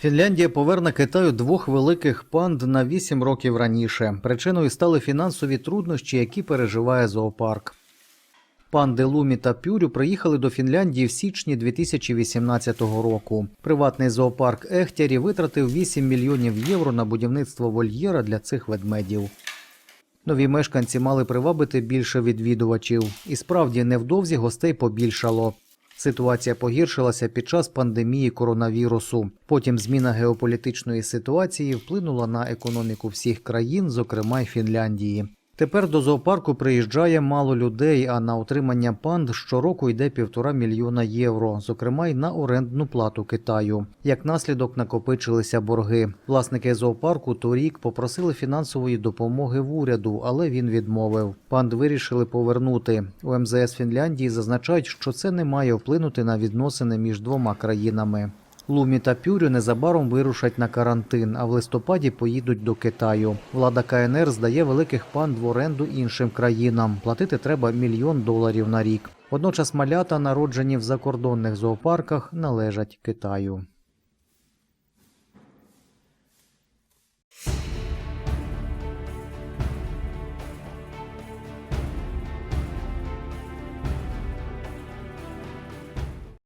Фінляндія поверне Китаю двох великих панд на 8 років раніше. Причиною стали фінансові труднощі, які переживає зоопарк. Панди Лумі та Пюрю приїхали до Фінляндії в січні 2018 року. Приватний зоопарк Ехтярі витратив 8 мільйонів євро на будівництво вольєра для цих ведмедів. Нові мешканці мали привабити більше відвідувачів, і справді невдовзі гостей побільшало. Ситуація погіршилася під час пандемії коронавірусу. Потім зміна геополітичної ситуації вплинула на економіку всіх країн, зокрема й Фінляндії. Тепер до зоопарку приїжджає мало людей, а на утримання панд щороку йде півтора мільйона євро, зокрема й на орендну плату Китаю. Як наслідок накопичилися борги. Власники зоопарку торік попросили фінансової допомоги в уряду, але він відмовив. Панд вирішили повернути. У МЗС Фінляндії зазначають, що це не має вплинути на відносини між двома країнами. Лумі та Пюрю незабаром вирушать на карантин, а в листопаді поїдуть до Китаю. Влада КНР здає великих панд в оренду іншим країнам. Платити треба мільйон доларів на рік. Водночас малята, народжені в закордонних зоопарках, належать Китаю.